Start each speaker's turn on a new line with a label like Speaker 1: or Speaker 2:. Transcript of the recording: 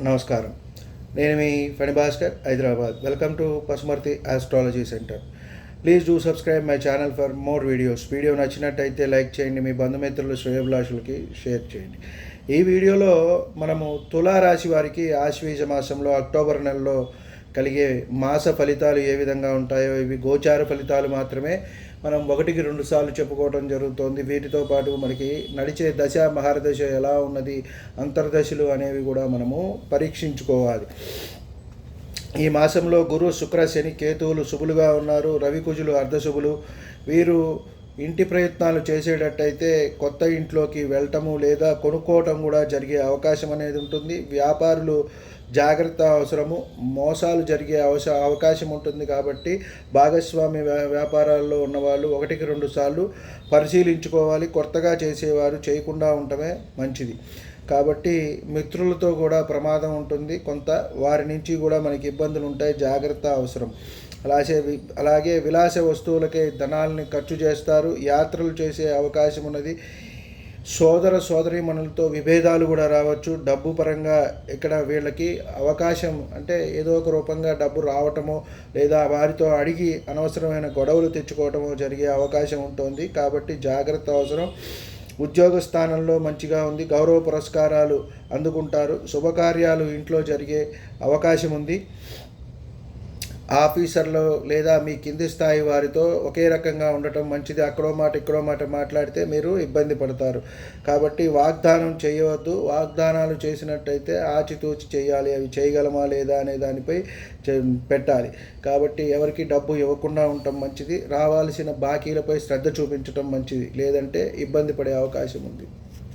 Speaker 1: నమస్కారం. నేను మీ Phani Bhaskar Hyderabad. Welcome to Pasumarthi astrology centre please do subscribe my channel for more videos video నచ్చినట్టయితే like చేయండి మీ బంధుమిత్రులు శ్రేయభిలాషులకి షేర్ చేయండి. ఈ వీడియోలో మనము తులారాశి వారికి ఆశ్వీజ మాసంలో అక్టోబర్ నెలలో కలిగే మాస ఫలితాలు ఏ విధంగా ఉంటాయో ఇవి గోచార ఫలితాలు మాత్రమే మనం ఒకటికి రెండు సార్లు చెప్పుకోవడం జరుగుతోంది. వీటితో పాటు మనకి నడిచే దశ మహారదశ ఎలా ఉన్నది అంతర్దశలు అనేవి కూడా మనము పరీక్షించుకోవాలి. ఈ మాసంలో గురు శుక్ర శని కేతువులు శుభులుగా ఉన్నారు. రవికుజులు అర్ధశుభులు. వీరు ఇంటి ప్రయత్నాలు చేసేటట్టయితే కొత్త ఇంట్లోకి వెళ్ళటము లేదా కొనుక్కోవటం కూడా జరిగే అవకాశం అనేది ఉంటుంది. వ్యాపారులు జాగ్రత్త అవసరము మోసాలు జరిగే అవస అవకాశం ఉంటుంది కాబట్టి భాగస్వామి వ్యా- వ్యాపారాల్లో ఉన్నవాళ్ళు ఒకటికి రెండు సార్లు పరిశీలించుకోవాలి. కొత్తగా చేసేవారు చేయకుండా ఉండటమే మంచిది. కాబట్టి మిత్రులతో కూడా ప్రమాదం ఉంటుంది. కొంత వారి నుంచి కూడా మనకి ఇబ్బందులు ఉంటాయి. జాగ్రత్త అవసరం. అలాగే అలాగే విలాస వస్తువులకే ధనాల్ని ఖర్చు చేస్తారు. యాత్రలు చేసే అవకాశం ఉన్నది. సోదర సోదరీమణులతో విభేదాలు కూడా రావచ్చు. డబ్బు పరంగా ఇక్కడ వీళ్ళకి అవకాశం అంటే ఏదో ఒక రూపంగా డబ్బు రావటమో లేదా వారితో అడిగి అనవసరమైన గొడవలు తెచ్చుకోవటమో జరిగే అవకాశం ఉంటుంది. కాబట్టి జాగ్రత్త అవసరం. ఉద్యోగ స్థానంలో మంచిగా ఉంది. గౌరవ పురస్కారాలు అందుకుంటారు. శుభకార్యాలు ఇంట్లో జరిగే అవకాశం ఉంది. ఆఫీసర్లో లేదా మీ కింది స్థాయి వారితో ఒకే రకంగా ఉండటం మంచిది. అక్కడో మాట ఇక్కడో మాట మాట్లాడితే మీరు ఇబ్బంది పడతారు. కాబట్టి వాగ్దానం చేయవద్దు. వాగ్దానాలు చేసినట్టయితే ఆచితూచి చేయాలి. అవి చేయగలమా లేదా అనే దానిపై పెట్టాలి. కాబట్టి ఎవరికి డబ్బు ఇవ్వకుండా ఉండటం మంచిది. రావాల్సిన బాకీలపై శ్రద్ధ చూపించటం మంచిది. లేదంటే ఇబ్బంది పడే అవకాశం ఉంది.